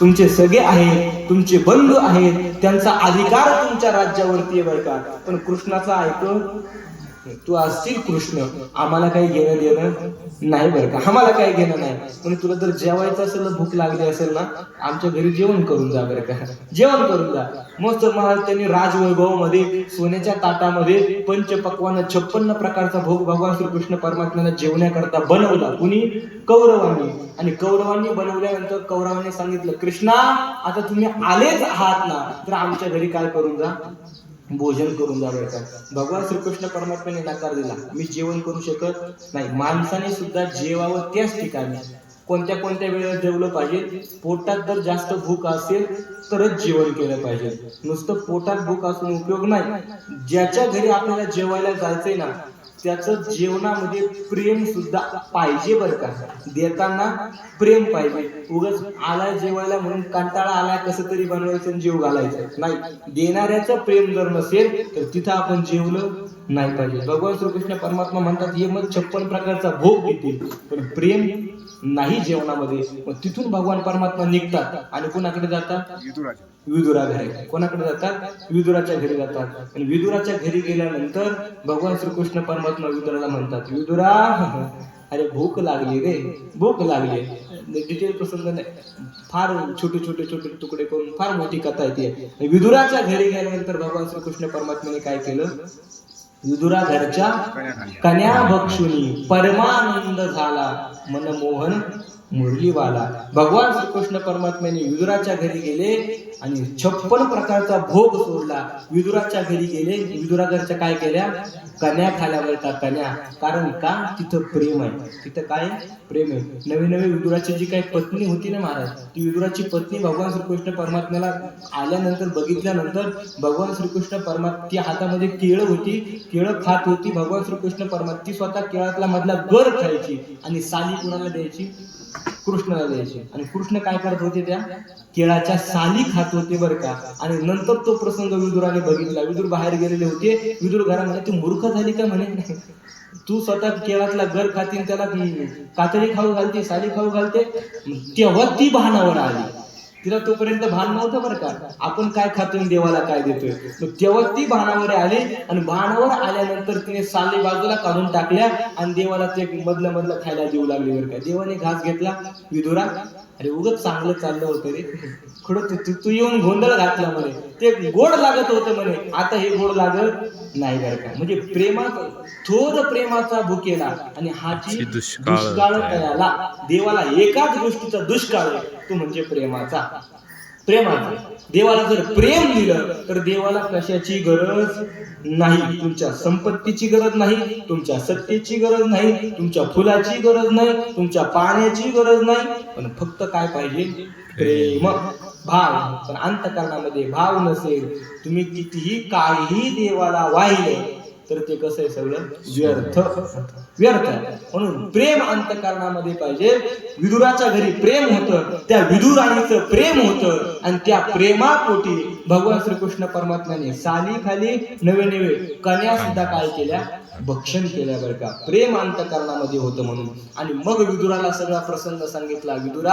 तुमचे सगळे आहेत तुमचे बंधू आहेत त्यांचा अधिकार तुमच्या राज्यावरती आहे बरं का. पण कृष्णाचा ऐकून तू असतील कृष्ण आम्हाला काही घेणं देणं नाही बरं का. आम्हाला काही घेणं नाही. पण तुला जर जेवायचं असेल ना भूक लागली असेल ना आमच्या घरी जेवण करून जा बरं का. जेवण करून जा. मस्त महाराज त्यांनी राजवैभवामध्ये सोन्याच्या ताटामध्ये पंचपक्वान छप्पन्न प्रकारचा भोग भगवान श्रीकृष्ण परमात्म्याला जेवण्याकरता बनवला. कुणी? कौरवांनी. आणि कौरवांनी बनवल्यानंतर कौरवांनी सांगितलं कृष्णा आता तुम्ही आलेच आहात ना. तर आमच्या घरी काय करून जा? भोजन करून जा भगवान श्रीकृष्ण परमात्म्याने नकार दिला. मी जेवण करू शकत नाही. माणसाने सुद्धा जेवावं त्याच ठिकाणी. कोणत्या कोणत्या वेळेला जेवलं पाहिजे? पोटात जर जास्त भूक असेल तरच जेवण केलं पाहिजे. नुसतं पोटात भूक असून उपयोग नाही. ज्याच्या घरी आपल्याला जेवायला जायचंय ना त्याचं जेवणामध्ये प्रेम सुद्धा पाहिजे बरं का? देताना प्रेम पाहिजे. उगाच आलाय जेवायला म्हणून कंटाळा आलाय कसं तरी बनवायचं आणि जेव घालायचं. नाही देणाऱ्याचं प्रेम जर नसेल तर तिथं आपण जेवलं नाही पाहिजे. भगवान श्रीकृष्ण परमात्मा म्हणतात हे मग छप्पन प्रकारचा भोग घेतील पण प्रेम नाही जेवणामध्ये. मग तिथून भगवान परमात्मा निघतात आणि कोणाकडे जातात? विदुरा घरी. कोणाकडे जातात? विदुराच्या घरी जातात. आणि विदुराच्या घरी गेल्यानंतर भगवान श्रीकृष्ण परमात्मा विदुराला म्हणतात विदुरा अरे भूक लागली रे भूक लागली. डिटेल प्रसंग नाही. फार छोटे छोटे छोटे तुकडे करून फार मोठी कथा येते. विदुराच्या घरी गेल्यानंतर भगवान श्रीकृष्ण परमात्म्याने काय केलं? घरच्या कन्या भक्षुनी परमानंद झाला. मनमोहन मुरलीवाला. भगवान श्रीकृष्ण परमात्म्याने विदुराच्या घरी गेले आणि छप्पन प्रकारचा भोग सोडला. विदुराच्या घरी गेले. विदुराघरच्या काय केल्या? कन्या खाल्यावर का कन्या कारण का? तिथं प्रेम आहे. तिथं काय? प्रेम आहे. नवी नवी विदुराची जी काही पत्नी होती ना महाराज ती विदुराची पत्नी भगवान श्रीकृष्ण परमात्म्याला आल्यानंतर बघितल्यानंतर भगवान श्रीकृष्ण परमात्मा ती हातामध्ये केळं होती. केळं खात होती. भगवान श्रीकृष्ण परमात्मा ती स्वतः केळातला मधला गर खायची आणि साली कुणाला द्यायची? कृष्णाला द्यायचे. आणि कृष्ण काय करत होते त्या? केळाच्या साली खात होते बरं का. आणि नंतर तो प्रसंग विदुराने बघितला. विदुर बाहेर गेलेले होते. विदुर घरामध्ये ती मूर्ख झाली का? म्हणे. तू स्वतः केळातला घर खाती आणि त्याला कातडी खाऊ घालते साली खाऊ घालते. तेव्हा ती भानावर आली. तिला तोपर्यंत भान नव्हतं बरं का. आपण काय खातोय आणि देवाला काय देतोय? मग तेव्हा ती भानावर आली आणि भानावर आल्यानंतर तिने साली बाजूला काढून टाकल्या आणि देवाला ते मधलं मधलं खायला देऊ लागले बरं का. देवाने घास घेतला विधुरा अरे उगच चांगलं चाललं होतं रे. खडं तू तू येऊन गोंधळ घातला म्हणे. ते गोड लागत होतं म्हणे. आता हे गोड लागत नाही बरं का. म्हणजे प्रेमात थोर प्रेमाचा भुकेला आणि हाची दुष्काळ तयाला. देवाला एकाच गोष्टीचा दुष्काळ तो म्हणजे प्रेमाचा. प्रेमाचा. देवाला जर प्रेम दिलं तर देवाला कशाची गरज नाही? तुमच्या संपत्तीची गरज नाही तुमच्या सत्तेची गरज नाही तुमच्या फुलाची गरज नाही तुमच्या पाण्याची गरज नाही. पण फक्त काय पाहिजे? प्रेम. भाव. पण अंतकरणामध्ये भाव नसेल. तुम्ही कितीही काहीही देवाला वाहिले तर ते कसं आहे सगळं? व्यर्थ. व्यर्थ. म्हणून प्रेम अंतकरणामध्ये पाहिजे. विदुराच्या घरी प्रेम होतं. त्या विदुराणीचं प्रेम होतं. आणि त्या प्रेमापोटी भगवान श्रीकृष्ण परमात्म्याने साली खाली नवे नवे कन्या सुद्धा काय केल्या? भक्षण केल्या बरं का. प्रेम अंतकरणामध्ये होतं म्हणून. आणि मग विदुराला सगळा प्रसंग सांगितला विदुरा